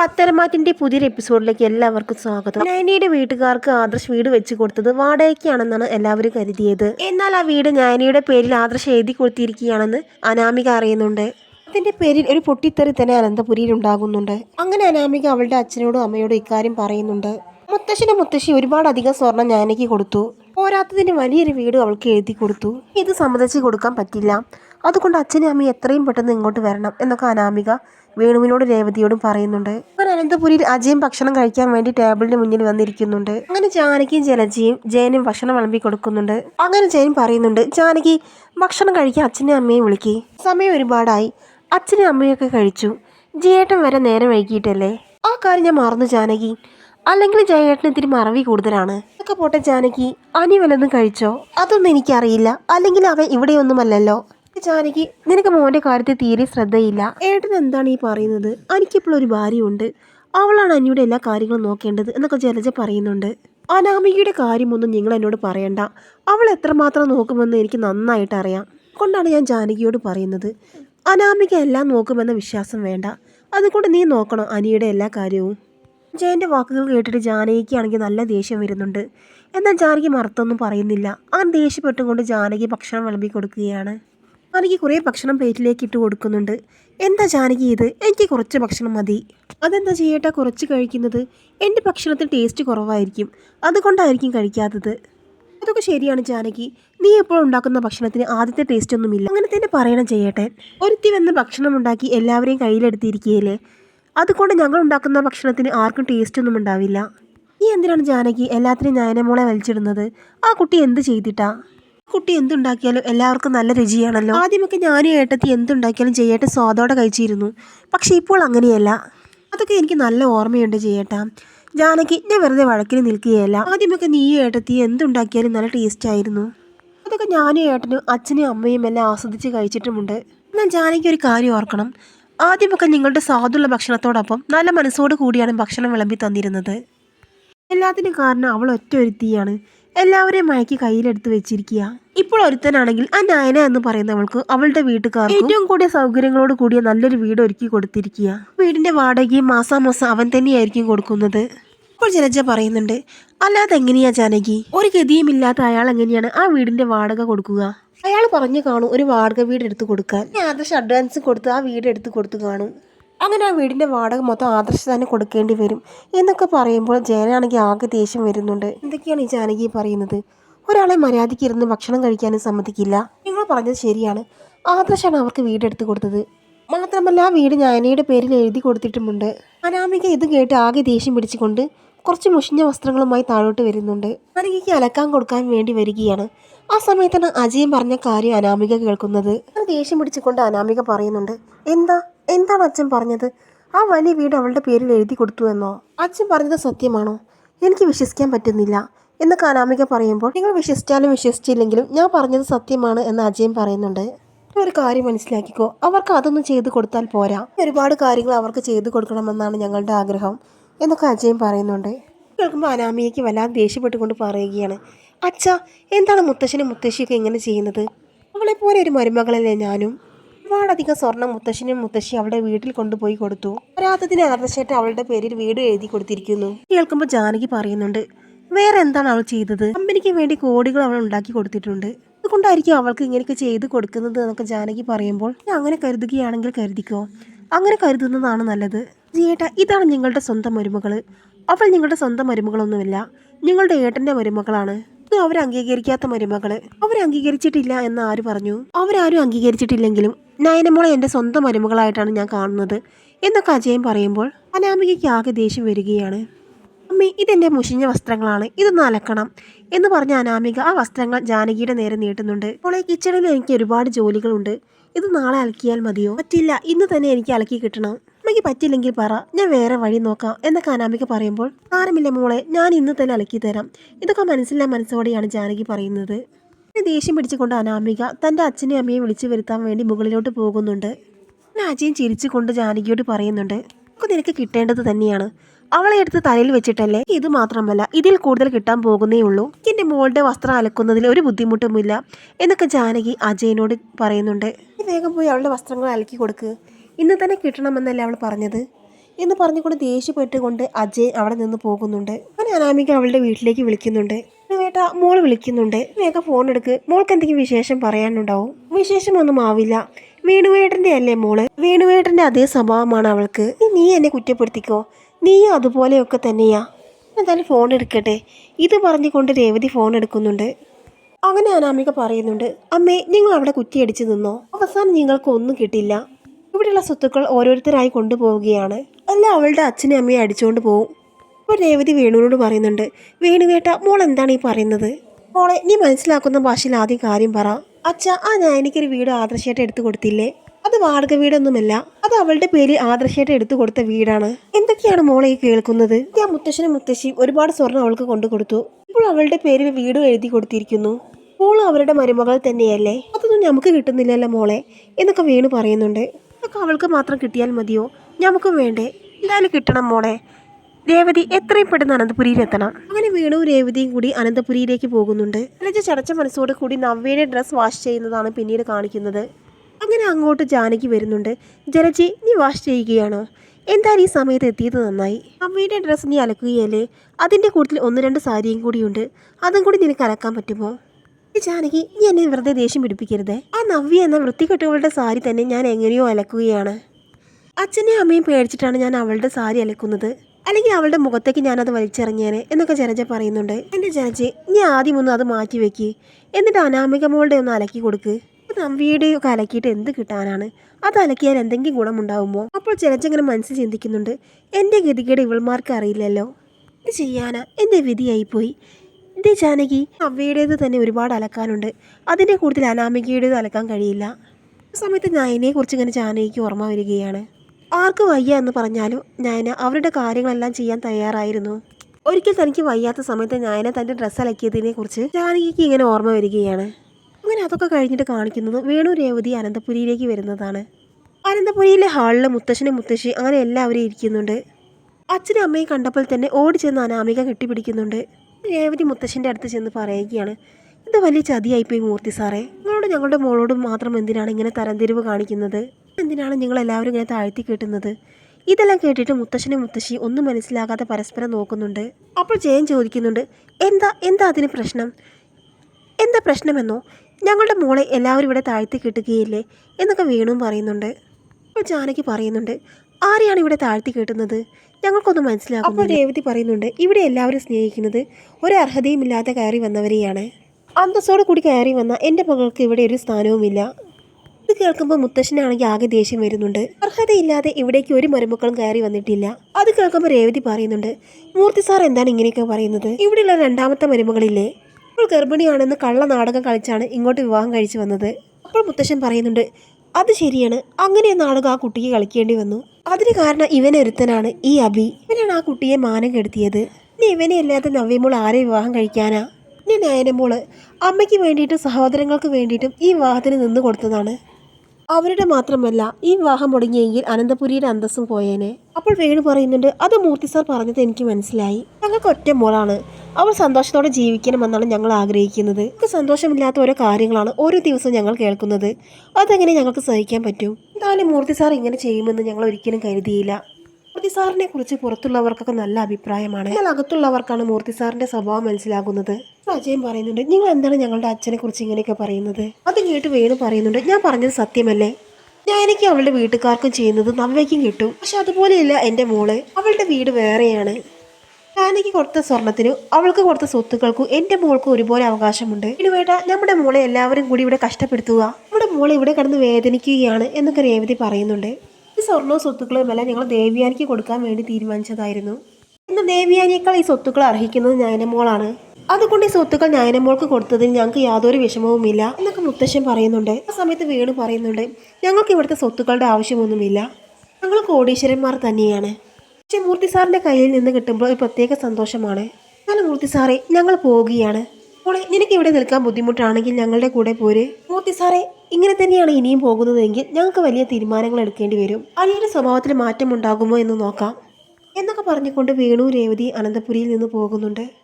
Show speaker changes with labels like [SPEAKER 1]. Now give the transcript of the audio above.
[SPEAKER 1] പത്തരമാറ്റിന്റെ പുതിയൊരു എപ്പിസോഡിലേക്ക് എല്ലാവർക്കും സ്വാഗതം. നയനിയുടെ വീട്ടുകാർക്ക് ആദർശ് വീട് വെച്ച് കൊടുത്തത് വാടകയ്ക്കാണെന്നാണ് എല്ലാവരും കരുതിയത്. എന്നാൽ ആ വീട് നയനിയുടെ പേരിൽ ആദർശ് എഴുതി കൊടുത്തിരിക്കുകയാണെന്ന് അനാമിക അറിയുന്നുണ്ട്. അതിന്റെ പേരിൽ ഒരു പൊട്ടിത്തെറി തന്നെ അനന്തപുരിയിൽ ഉണ്ടാകുന്നുണ്ട്. അങ്ങനെ അനാമിക അവളുടെ അച്ഛനോടും അമ്മയോടും ഇക്കാര്യം പറയുന്നുണ്ട്. മുത്തശ്ശിന്റെ മുത്തശ്ശി ഒരുപാട് അധികം സ്വർണം ഞാനേക്ക് കൊടുത്തു. പോരാത്തതിന് വലിയൊരു വീട് അവൾക്ക് എഴുതി കൊടുത്തു. ഇത് സമ്മതിച്ച് കൊടുക്കാൻ പറ്റില്ല. അതുകൊണ്ട് അച്ഛനും അമ്മയും എത്രയും പെട്ടെന്ന് ഇങ്ങോട്ട് വരണം എന്നൊക്കെ അനാമിക വേണുവിനോട് രേവതിയോടും പറയുന്നുണ്ട്. അങ്ങനെ അനന്തപുരിയിൽ അജയും ഭക്ഷണം കഴിക്കാൻ വേണ്ടി ടേബിളിന് മുന്നിൽ വന്നിരിക്കുന്നുണ്ട്. അങ്ങനെ ജാനകിയും ജലജയും ജയനും ഭക്ഷണം വിളമ്പി കൊടുക്കുന്നുണ്ട്. അങ്ങനെ ജയൻ പറയുന്നുണ്ട് ജാനകി ഭക്ഷണം കഴിക്കാൻ അച്ഛനെയും അമ്മയും വിളിക്കി. സമയം ഒരുപാടായി. അച്ഛനും അമ്മയൊക്കെ കഴിച്ചു. ജയേട്ടൻ വരെ നേരം വൈകിയിട്ടല്ലേ? ആ കാര്യം ഞാൻ മറന്നു ജാനകി. അല്ലെങ്കിൽ ജയേട്ടന് ഇത്തിരി മറവി കൂടുതലാണ്. ഇതൊക്കെ പോട്ടെ ജാനകി. അനി വല്ലതും കഴിച്ചോ? അതൊന്നും എനിക്കറിയില്ല. അല്ലെങ്കിൽ അവൻ ഇവിടെയൊന്നുമല്ലല്ലോ. ജാനകി നിനക്ക് മോന്റെ കാര്യത്തിൽ തീരെ ശ്രദ്ധയില്ല. ഏട്ടൻ എന്താണ് ഈ പറയുന്നത്? എനിക്കിപ്പോൾ ഒരു ഭാര്യയുണ്ട്. അവളാണ് അനിയുടെ എല്ലാ കാര്യങ്ങളും നോക്കേണ്ടത് എന്നൊക്കെ ജലജ പറയുന്നുണ്ട്. അനാമികയുടെ കാര്യമൊന്നും നിങ്ങൾ എന്നോട് പറയണ്ട. അവൾ എത്രമാത്രം നോക്കുമെന്ന് എനിക്ക് നന്നായിട്ട് അറിയാം. കൊണ്ടാണ് ഞാൻ ജാനകിയോട് പറയുന്നത്. അനാമിക എല്ലാം നോക്കുമെന്ന വിശ്വാസം വേണ്ട. അതുകൊണ്ട് നീ നോക്കണം അനിയുടെ എല്ലാ കാര്യവും. ജയന്റെ വാക്കുകൾ കേട്ടിട്ട് ജാനകിക്കാണെങ്കിൽ നല്ല ദേഷ്യം വരുന്നുണ്ട്. എന്നാൽ ജാനകി മറുത്തൊന്നും പറയുന്നില്ല. അങ്ങനെ ദേഷ്യപ്പെട്ടുകൊണ്ട് ജാനകി ഭക്ഷണം വിളമ്പി കൊടുക്കുകയാണ്. ജാനകി കുറെ ഭക്ഷണം പ്ലേറ്റിലേക്ക് ഇട്ട് കൊടുക്കുന്നുണ്ട്. എന്താ ജാനകി ഇത്? എനിക്ക് കുറച്ച് ഭക്ഷണം മതി. അതെന്താ ചെയ്യേട്ടാ കുറച്ച് കഴിക്കുന്നത്? എന്റെ ഭക്ഷണത്തിൽ ടേസ്റ്റ് കുറവായിരിക്കും. അതുകൊണ്ടായിരിക്കും കഴിക്കാത്തത്. അതൊക്കെ ശരിയാണ് ജാനകി. നീ എപ്പോൾ ഉണ്ടാക്കുന്ന ഭക്ഷണത്തിന് ആദ്യത്തെ ടേസ്റ്റ് ഒന്നുമില്ല. അങ്ങനെ തന്നെ പറയണം ചെയ്യട്ടെ. ഒരുത്തി വന്ന് ഭക്ഷണം ഉണ്ടാക്കി എല്ലാവരെയും കയ്യിലെടുത്തിരിക്കുകയല്ലേ? അതുകൊണ്ട് ഞങ്ങൾ ഉണ്ടാക്കുന്ന ഭക്ഷണത്തിന് ആർക്കും ടേസ്റ്റ് ഒന്നും ഉണ്ടാവില്ല. നീ എന്തിനാണ് ജാനകി എല്ലാത്തിനും നയനമോളെ വലിച്ചിടുന്നത്? ആ കുട്ടി എന്ത് ചെയ്തിട്ടാ? കുട്ടി എന്തുണ്ടാക്കിയാലും എല്ലാവർക്കും നല്ല രുചിയാണല്ലോ. ആദ്യമൊക്കെ ഞാനും ഏട്ടത്തി എന്തുണ്ടാക്കിയാലും ചെയ്യേട്ട സ്വാദോടെ കഴിച്ചിരുന്നു. പക്ഷേ ഇപ്പോൾ അങ്ങനെയല്ല. അതൊക്കെ എനിക്ക് നല്ല ഓർമ്മയുണ്ട് ചെയ്യേട്ടാ ജാനകി ഞാൻ വെറുതെ വഴക്കിന് നിൽക്കുകയല്ല. ആദ്യമൊക്കെ നീ ഏട്ടത്തി എന്തുണ്ടാക്കിയാലും നല്ല ടേസ്റ്റ് ആയിരുന്നു. അതൊക്കെ ഞാനും ഏട്ടനും അച്ഛനും അമ്മയും എല്ലാം ആസ്വദിച്ച് കഴിച്ചിട്ടുമുണ്ട്. എന്നാൽ ജാനകി ഒരു കാര്യം ഓർക്കണം. ആദ്യമൊക്കെ നിങ്ങളുടെ സ്വാദുള്ള ഭക്ഷണത്തോടൊപ്പം നല്ല മനസ്സോട് കൂടിയാണ് ഭക്ഷണം വിളമ്പി തന്നിരുന്നത്. എല്ലാത്തിനും കാരണം അവൾ ഒറ്റ ഒരുത്തിയാണ് എല്ലാവരെയും മയക്കി കയ്യിലെടുത്ത് വെച്ചിരിക്കുക. ഇപ്പോൾ ഒരുത്തനാണെങ്കിൽ ആ നയന എന്ന് പറയുന്നവൾക്ക് അവളുടെ വീട്ടുകാർ ഏറ്റവും കൂടിയ സൗകര്യങ്ങളോട് കൂടിയ നല്ലൊരു വീട് ഒരുക്കി കൊടുത്തിരിക്കുക. വീടിന്റെ വാടകയും മാസാമാസം അവൻ തന്നെയായിരിക്കും കൊടുക്കുന്നത്. ഇപ്പോൾ ജനജ പറയുന്നുണ്ട് അല്ലാതെ എങ്ങനെയാ ജാനകി? ഒരു ഗതിയുമില്ലാത്ത അയാൾ എങ്ങനെയാണ് ആ വീടിന്റെ വാടക കൊടുക്കുക? അയാൾ പറഞ്ഞു കാണും ഒരു വാടക വീട് എടുത്തു കൊടുക്കാൻ. ഞാൻ ആദർശ് അഡ്വാൻസ് കൊടുത്ത് ആ വീട് എടുത്ത് കൊടുത്തു കാണും. അങ്ങനെ ആ വീടിന്റെ വാടക മൊത്തം ആദർശ് തന്നെ കൊടുക്കേണ്ടി വരും എന്നൊക്കെ പറയുമ്പോൾ ജയനാണെങ്കിൽ ആകെ ദേഷ്യം വരുന്നുണ്ട്. എന്തൊക്കെയാണ് ഈ ജാനകി പറയുന്നത്? ഒരാളെ മര്യാദയ്ക്ക് ഇരുന്ന് ഭക്ഷണം കഴിക്കാനും സമ്മതിക്കില്ല. നിങ്ങൾ പറഞ്ഞത് ശരിയാണ്. ആദർശാണ് അവർക്ക് വീടെടുത്ത് കൊടുത്തത്. മാത്രമല്ല ആ വീട് ഞാനയുടെ പേരിൽ എഴുതി കൊടുത്തിട്ടുമുണ്ട്. അനാമിക ഇത് കേട്ട് ആകെ ദേഷ്യം പിടിച്ചുകൊണ്ട് കുറച്ച് മുഷിഞ്ഞ വസ്ത്രങ്ങളുമായി താഴോട്ട് വരുന്നുണ്ട്. അനാമികയ്ക്ക് അലക്കാൻ കൊടുക്കാൻ വേണ്ടി വരികയാണ്. ആ സമയത്താണ് അജയൻ പറഞ്ഞ കാര്യം അനാമിക കേൾക്കുന്നത്. ദേഷ്യം പിടിച്ചുകൊണ്ട് അനാമിക പറയുന്നുണ്ട്. എന്താ? എന്താണ് അച്ഛൻ പറഞ്ഞത്? ആ വലിയ വീട് അവളുടെ പേരിൽ എഴുതി കൊടുത്തു എന്നോ? അച്ഛൻ പറഞ്ഞത് സത്യമാണോ? എനിക്ക് വിശ്വസിക്കാൻ പറ്റുന്നില്ല. എന്ന് കാനാമിക പറയുമ്പോൾ നിങ്ങൾ വിശ്വസിച്ചാലും വിശ്വസിച്ചില്ലെങ്കിലും ഞാൻ പറഞ്ഞത് സത്യമാണ് എന്ന് അജയൻ പറയുന്നുണ്ട്. ഒരു കാര്യം മനസ്സിലാക്കിക്കോ അവർക്ക് അതൊന്നും ചെയ്തു കൊടുത്താൽ പോരാ. ഒരുപാട് കാര്യങ്ങൾ അവർക്ക് ചെയ്തു കൊടുക്കണമെന്നാണ് ഞങ്ങളുടെ ആഗ്രഹം എന്നൊക്കെ അജയൻ പറയുന്നുണ്ട്. കേൾക്കുമ്പോൾ അനാമിയയ്ക്ക് വല്ലാതെ ദേഷ്യപ്പെട്ടുകൊണ്ട് പറയുകയാണ് അച്ഛ എന്താണ് മുത്തശ്ശനും മുത്തശ്ശിയൊക്കെ ഇങ്ങനെ ചെയ്യുന്നത്? അവളെപ്പോലെ പോലെ ഒരു മരുമകളല്ലേ ഞാനും? ഒരുപാടധികം സ്വർണം മുത്തശ്ശനും മുത്തശ്ശി അവളുടെ വീട്ടിൽ കൊണ്ടുപോയി കൊടുത്തു. ഒരാത്തതിന് ആദർശമായിട്ട് അവളുടെ പേരിൽ വീട് എഴുതി കൊടുത്തിരിക്കുന്നു. കേൾക്കുമ്പോൾ ജാനകി പറയുന്നുണ്ട് വേറെ എന്താണ് അവൾ ചെയ്തത്? കമ്പനിക്ക് വേണ്ടി കോടികൾ അവൾ ഉണ്ടാക്കി കൊടുത്തിട്ടുണ്ട്. അതുകൊണ്ടായിരിക്കും അവൾക്ക് ഇങ്ങനെയൊക്കെ ചെയ്ത് കൊടുക്കുന്നത് എന്നൊക്കെ ജാനകി പറയുമ്പോൾ "ഞാൻ അങ്ങനെ കരുതുകയാണെങ്കിൽ കരുതിക്കോ? അങ്ങനെ കരുതുന്നതാണ് നല്ലത്. ജിയേട്ട ഇതാണ് നിങ്ങളുടെ സ്വന്തം മരുമകൾ അവൾ നിങ്ങളുടെ സ്വന്തം മരുമകളൊന്നുമില്ല നിങ്ങളുടെ ഏട്ടന്റെ മരുമകളാണ്. ഇത് അവർ അംഗീകരിക്കാത്ത മരുമകൾ. അവർ അംഗീകരിച്ചിട്ടില്ല എന്ന് ആര് പറഞ്ഞു? അവരാരും അംഗീകരിച്ചിട്ടില്ലെങ്കിലും നയനമോളെ എന്റെ സ്വന്തം മരുമകളായിട്ടാണ് ഞാൻ കാണുന്നത് എന്നൊക്കെ അജയൻ പറയുമ്പോൾ അനാമികയ്ക്ക് ആകെ ദേഷ്യം വരികയാണ്. അമ്മേ ഇതെന്റെ മുഷിഞ്ഞ വസ്ത്രങ്ങളാണ് ഇതൊന്ന് അലക്കണം എന്ന് പറഞ്ഞ അനാമിക ആ വസ്ത്രങ്ങൾ ജാനകിയുടെ നേരെ നീട്ടുന്നുണ്ട്. ഈ കിച്ചണിൽ എനിക്ക് ഒരുപാട് ജോലികളുണ്ട് ഇത് നാളെ അലക്കിയാൽ മതിയോ? പറ്റില്ല ഇന്ന് തന്നെ എനിക്ക് അലക്കി കിട്ടണം. അമ്മയ്ക്ക് പറ്റില്ലെങ്കിൽ പറ ഞാൻ വേറെ വഴി നോക്കാം എന്നൊക്കെ അനാമിക പറയുമ്പോൾ സാരമില്ല മോളെ ഞാൻ ഇന്ന് തന്നെ അലക്കി തരാം ഇതൊക്കെ മനസ്സിലാ മനസ്സോടെയാണ് ജാനകി പറയുന്നത്. ദേഷ്യം പിടിച്ചുകൊണ്ട് അനാമിക തന്റെ അച്ഛനെയും അമ്മയെ വിളിച്ചു വരുത്താൻ വേണ്ടി മുകളിലോട്ട് പോകുന്നുണ്ട്. അജയൻ ചിരിച്ചുകൊണ്ട് ജാനകിയോട് പറയുന്നുണ്ട് നിനക്ക് കിട്ടേണ്ടത് തന്നെയാണ്. അവളെ എടുത്ത് തലയിൽ വെച്ചിട്ടല്ലേ? ഇത് മാത്രമല്ല ഇതിൽ കൂടുതൽ കിട്ടാൻ പോകുന്നേ ഉള്ളൂ. എന്റെ മോളുടെ വസ്ത്രം അലക്കുന്നതിൽ ഒരു ബുദ്ധിമുട്ടുമില്ല എന്നൊക്കെ ജാനകി അജയനോട് പറയുന്നുണ്ട്. "നീ വേഗം പോയി അവളുടെ വസ്ത്രങ്ങൾ അലക്കി കൊടുക്ക്. ഇന്ന് തന്നെ കിട്ടണമെന്നല്ലേ അവൾ പറഞ്ഞത്? എന്ന് പറഞ്ഞുകൊണ്ട് ദേഷ്യപ്പെട്ടുകൊണ്ട് അജയ് അവിടെ നിന്ന് പോകുന്നുണ്ട്. അങ്ങനെ അനാമിക അവളുടെ വീട്ടിലേക്ക് വിളിക്കുന്നുണ്ട്. വേട്ട മോൾ വിളിക്കുന്നുണ്ട്. വേഗം ഫോൺ എടുക്ക്. മോൾക്ക് എന്തെങ്കിലും വിശേഷം പറയാനുണ്ടാവും? വിശേഷമൊന്നും ആവില്ല. വേണുവേട്ടന്റെ അല്ലേ മോൾ? വേണുവേട്ടന്റെ അതേ സ്വഭാവമാണ് അവൾക്ക്. നീ എന്നെ കുറ്റപ്പെടുത്തിക്കോ? നീയും അതുപോലെയൊക്കെ തന്നെയാ. എന്തായാലും ഫോൺ എടുക്കട്ടെ. ഇത് പറഞ്ഞുകൊണ്ട് രേവതി ഫോൺ എടുക്കുന്നുണ്ട്. അങ്ങനെ അനാമിക പറയുന്നുണ്ട് അമ്മേ നിങ്ങൾ അവിടെ കുറ്റിയടിച്ച് നിന്നോ? അവസാനം നിങ്ങൾക്ക് ഒന്നും കിട്ടില്ല. ഇവിടെയുള്ള സ്വത്തുക്കൾ ഓരോരുത്തരായി കൊണ്ടുപോവുകയാണ്. അല്ല അവളുടെ അച്ഛനെ അമ്മയെ അടിച്ചുകൊണ്ട് പോവും. അപ്പോൾ രേവതി വേണുവിനോട് പറയുന്നുണ്ട് വേണുവേട്ട മോൾ എന്താണ് ഈ പറയുന്നത്? മോളെ നീ മനസ്സിലാക്കുന്ന ഭാഷയിൽ ആദ്യം കാര്യം പറ. അച്ഛ ആ ഞാൻ എനിക്കൊരു വീട് ആദർശമായിട്ട് എടുത്തു കൊടുത്തില്ലേ? അത് വാടക വീടൊന്നുമല്ല അത് അവളുടെ പേരിൽ ആദർശമായിട്ട് എടുത്തു കൊടുത്ത വീടാണ്. എന്തൊക്കെയാണ് മോളെ ഈ കേൾക്കുന്നത്? ഞാൻ മുത്തശ്ശനും മുത്തശ്ശിയും ഒരുപാട് സ്വർണം അവൾക്ക് കൊണ്ടു കൊടുത്തു. ഇപ്പോൾ അവളുടെ പേരിൽ വീടും എഴുതി കൊടുത്തിരിക്കുന്നു. മോൾ അവരുടെ മരുമകൾ തന്നെയല്ലേ? അതൊന്നും നമുക്ക് കിട്ടുന്നില്ലല്ലോ മോളെ എന്നൊക്കെ വീണ് പറയുന്നുണ്ട്. അതൊക്കെ അവൾക്ക് മാത്രം കിട്ടിയാൽ മതിയോ? നമുക്കും വേണ്ടേ? എന്തായാലും കിട്ടണം മോളെ. രേവതി എത്രയും പെട്ടെന്ന് അനന്തപുരിയിൽ എത്തണം. അങ്ങനെ വീണു രേവതിയും കൂടി അനന്തപുരിയിലേക്ക് പോകുന്നുണ്ട്. ലജ ചടച്ച മനസ്സോട് കൂടി നവ്യയുടെ ഡ്രസ്സ് വാഷ് ചെയ്യുന്നതാണ് പിന്നീട് കാണിക്കുന്നത്. അങ്ങനെ അങ്ങോട്ട് ജാനകി വരുന്നുണ്ട്. ജലജി നീ വാഷ് ചെയ്യുകയാണോ? എന്തായാലും ഈ സമയത്ത് എത്തിയത് നന്നായി? അമ്മയുടെ ഡ്രസ്സ് നീ അലക്കുകയല്ലേ? അതിന്റെ കൂട്ടത്തിൽ ഒന്ന് രണ്ട് സാരിയും കൂടിയുണ്ട്. അതും കൂടി നിനക്ക് അലക്കാൻ പറ്റുമോ? ജാനകി നീ എന്നെ വെറുതെ ദേഷ്യം പിടിപ്പിക്കരുതേ. ആ നവ്യ എന്ന വൃത്തികെട്ടുകളുടെ സാരി തന്നെ ഞാൻ എങ്ങനെയോ അലക്കുകയാണ്. അച്ഛനെയും അമ്മയും പേടിച്ചിട്ടാണ് ഞാൻ അവളുടെ സാരി അലക്കുന്നത്. അല്ലെങ്കിൽ അവളുടെ മുഖത്തേക്ക് ഞാനത് വലിച്ചെറിഞ്ഞേനെ എന്നൊക്കെ ജനജ പറയുന്നുണ്ട്. എന്റെ ജനജെ നീ ആദ്യം ഒന്ന് അത് മാറ്റി വെക്കി. എന്നിട്ട് അനാമിക മോളുടെ ഒന്ന് അലക്കി കൊടുക്ക്. നമ്പിയുടെ ഒക്കെ അലക്കിയിട്ട് എന്ത് കിട്ടാനാണ്? അത് അലക്കിയാൽ എന്തെങ്കിലും ഗുണമുണ്ടാവുമോ? അപ്പോൾ ജനജ ഇങ്ങനെ മനസ്സിൽ ചിന്തിക്കുന്നുണ്ട്. എന്റെ ഗതികേട് ഇവൾമാർക്ക് അറിയില്ലല്ലോ. ഇത് ചെയ്യാനാ? എന്റെ വിധിയായിപ്പോയി. ഇതേ ജാനകി അവയുടേത് തന്നെ ഒരുപാട് അലക്കാനുണ്ട്. അതിന്റെ കൂടുതൽ അനാമികയുടേത് അലക്കാൻ കഴിയില്ല. സമയത്ത് നയനെ കുറിച്ച് ഇങ്ങനെ ജാനകിക്ക് ഓർമ്മ വരികയാണ്. ആർക്ക് വയ്യ എന്ന് പറഞ്ഞാലും നയന അവരുടെ കാര്യങ്ങളെല്ലാം ചെയ്യാൻ തയ്യാറായിരുന്നു. ഒരിക്കൽ തനിക്ക് വയ്യാത്ത സമയത്ത് നയന തന്റെ ഡ്രസ്സ് അലക്കിയതിനെ കുറിച്ച് ജാനകിക്ക് ഇങ്ങനെ ഓർമ്മ വരികയാണ്. അങ്ങനെ അതൊക്കെ കഴിഞ്ഞിട്ട് കാണിക്കുന്നത് വേണു രേവതി അനന്തപുരിയിലേക്ക് വരുന്നതാണ്. അനന്തപുരിയിലെ ഹാളിൽ മുത്തശ്ശനും മുത്തശ്ശി അങ്ങനെ എല്ലാവരും ഇരിക്കുന്നുണ്ട്. അച്ഛനും അമ്മയും കണ്ടപ്പോൾ തന്നെ ഓടി ചെന്ന് അനാമിക കെട്ടിപ്പിടിക്കുന്നുണ്ട്. രേവതി മുത്തശ്ശന്റെ അടുത്ത് ചെന്ന് പറയുകയാണ് ഇത് വലിയ ചതിയായിപ്പോയി മൂർത്തി സാറേ. നിങ്ങളോട് ഞങ്ങളുടെ മോളോട് മാത്രം എന്തിനാണ് ഇങ്ങനെ തരംതിരിവ് കാണിക്കുന്നത്? എന്തിനാണ് നിങ്ങളെല്ലാവരും ഇങ്ങനെ താഴ്ത്തി കേട്ടുന്നത്? ഇതെല്ലാം കേട്ടിട്ട് മുത്തശ്ശനും മുത്തശ്ശി ഒന്നും മനസ്സിലാകാതെ പരസ്പരം നോക്കുന്നുണ്ട്. അപ്പോൾ ജയൻ ചോദിക്കുന്നുണ്ട് എന്താ എന്താ അതിന് പ്രശ്നം? എന്താ പ്രശ്നമെന്നോ? ഞങ്ങളുടെ മോളെ എല്ലാവരും ഇവിടെ താഴ്ത്തി കിട്ടുകയില്ലേ? എന്നൊക്കെ വീണും പറയുന്നുണ്ട്. അപ്പോൾ ജാനകി പറയുന്നുണ്ട് ആരെയാണ് ഇവിടെ താഴ്ത്തി കെട്ടുന്നത്? ഞങ്ങൾക്കൊന്നും മനസ്സിലാകും അപ്പോൾ രേവതി പറയുന്നുണ്ട് ഇവിടെ എല്ലാവരും സ്നേഹിക്കുന്നത് ഒരർഹതയും ഇല്ലാതെ കയറി വന്നവരെയാണ്. അന്തസ്സോടെ കൂടി കയറി വന്ന എന്റെ മകൾക്ക് ഇവിടെ ഒരു സ്ഥാനവുമില്ല. ഇത് കേൾക്കുമ്പോൾ മുത്തശ്ശനാണെങ്കിൽ ആകെ ദേഷ്യം വരുന്നുണ്ട്. അർഹതയില്ലാതെ ഇവിടേക്ക് ഒരു മരുമക്കളും കയറി വന്നിട്ടില്ല. അത് കേൾക്കുമ്പോൾ രേവതി പറയുന്നുണ്ട് മൂർത്തി സാർ എന്താണ് ഇങ്ങനെയൊക്കെ പറയുന്നത്? ഇവിടെയുള്ള രണ്ടാമത്തെ മരുമകളില്ലേ? ഇപ്പോൾ ഗർഭിണിയാണെന്ന് കള്ള നാടകം കളിച്ചാണ് ഇങ്ങോട്ട് വിവാഹം കഴിച്ചു വന്നത്. അപ്പോൾ മുത്തശ്ശൻ പറയുന്നുണ്ട് അത് ശരിയാണ്. അങ്ങനെ നാടകം ആ കുട്ടിക്ക് കളിക്കേണ്ടി വന്നു. അതിന് കാരണം ഇവനൊരുത്തനാണ് ഈ അബി. ഇവനാണ് ആ കുട്ടിയെ മാനം കെടുത്തിയത്. ഇനി ഇവനെ അല്ലാതെ നവ്യമോൾ ആരെ വിവാഹം കഴിക്കാനാ? ഇനി നയനമോൾ അമ്മയ്ക്ക് വേണ്ടിയിട്ടും സഹോദരങ്ങൾക്ക് വേണ്ടിയിട്ടും ഈ വിവാഹത്തിന് നിന്ന് കൊടുത്തതാണ്. അവരുടെ മാത്രമല്ല ഈ വിവാഹം മുടങ്ങിയെങ്കിൽ അനന്തപുരിയുടെ അന്തസ്സും പോയേനെ. അപ്പോൾ വേണു പറയുന്നുണ്ട് അത് മൂർത്തി സാർ പറഞ്ഞത് എനിക്ക് മനസ്സിലായി. ഞങ്ങൾക്ക് ഒറ്റ മോളാണ്. അവൾ സന്തോഷത്തോടെ ജീവിക്കണമെന്നാണ് ഞങ്ങൾ ആഗ്രഹിക്കുന്നത്. ഞങ്ങൾക്ക് സന്തോഷമില്ലാത്ത ഓരോ കാര്യങ്ങളാണ് ഓരോ ദിവസവും ഞങ്ങൾ കേൾക്കുന്നത്. അതെങ്ങനെ ഞങ്ങൾക്ക് സഹിക്കാൻ പറ്റും? എന്തായാലും മൂർത്തി സാർ ഇങ്ങനെ ചെയ്യുമെന്ന് ഞങ്ങൾ ഒരിക്കലും കരുതിയില്ല. മൂർത്തി സാറിനെ കുറിച്ച് പുറത്തുള്ളവർക്കൊക്കെ നല്ല അഭിപ്രായമാണ്. എന്നാൽ അകത്തുള്ളവർക്കാണ് മൂർത്തി സാറിന്റെ സ്വഭാവം മനസ്സിലാകുന്നത്. അജയൻ പറയുന്നുണ്ട് നിങ്ങൾ എന്താണ് ഞങ്ങളുടെ അച്ഛനെ കുറിച്ച് ഇങ്ങനെയൊക്കെ പറയുന്നത്? അത് കേട്ട് വേണു പറയുന്നുണ്ട് ഞാൻ പറഞ്ഞത് സത്യമല്ലേ? ഞാൻ എനിക്ക് അവളുടെ വീട്ടുകാർക്കും ചെയ്യുന്നത് നവ്യയ്ക്കും കിട്ടും. പക്ഷെ അതുപോലെയല്ല എന്റെ മോൾ അവളുടെ വീട് വേറെയാണ്. ഞാനെനിക്ക് കൊടുത്ത സ്വർണത്തിനും അവൾക്ക് കൊടുത്ത സ്വത്തുക്കൾക്കും എന്റെ മോൾക്കും ഒരുപോലെ അവകാശമുണ്ട്. ഇടുവേട്ട നമ്മുടെ മോളെ എല്ലാവരും കൂടി ഇവിടെ കഷ്ടപ്പെടുത്തുക. നമ്മുടെ മോളെ ഇവിടെ കിടന്ന് വേദനിക്കുകയാണ് എന്നൊക്കെ രേവതി പറയുന്നുണ്ട്. ഈ സ്വർണവും സ്വത്തുക്കളും എല്ലാം ഞങ്ങൾ ദേവിയാനിക്ക് കൊടുക്കാൻ വേണ്ടി തീരുമാനിച്ചതായിരുന്നു. എന്നാൽ ദേവിയാനിയേക്കാൾ ഈ സ്വത്തുക്കൾ അർഹിക്കുന്നത് നയനമോളാണ് അതുകൊണ്ട് ഈ സ്വത്തുക്കൾ നയനമോൾക്ക് കൊടുത്തതിൽ ഞങ്ങൾക്ക് യാതൊരു വിഷമവുമില്ല എന്നൊക്കെ മുത്തശ്ശൻ പറയുന്നുണ്ട്. ആ സമയത്ത് വേണു പറയുന്നുണ്ട് ഞങ്ങൾക്ക് ഇവിടുത്തെ സ്വത്തുക്കളുടെ ആവശ്യമൊന്നുമില്ല. ഞങ്ങൾ കോടീശ്വരന്മാർ തന്നെയാണ്. പക്ഷെ മൂർത്തി സാറിന്റെ കയ്യിൽ നിന്ന് കിട്ടുമ്പോൾ ഒരു പ്രത്യേക സന്തോഷമാണ്. എന്നാലും മൂർത്തി സാറേ ഞങ്ങൾ പോവുകയാണ് മോളെ നിനക്ക് ഇവിടെ നിൽക്കാൻ ബുദ്ധിമുട്ടാണെങ്കിൽ ഞങ്ങളുടെ കൂടെ പോര്. മൂർത്തി സാറേ ഇങ്ങനെ തന്നെയാണ് ഇനിയും പോകുന്നതെങ്കിൽ ഞങ്ങൾക്ക് വലിയ തീരുമാനങ്ങൾ എടുക്കേണ്ടി വരും. അലിയുടെ സ്വഭാവത്തിൽ മാറ്റമുണ്ടാകുമോ എന്ന് നോക്കാം. എന്നൊക്കെ പറഞ്ഞുകൊണ്ട് വേണു രേവതി അനന്തപുരിയിൽ നിന്ന് പോകുന്നുണ്ട്.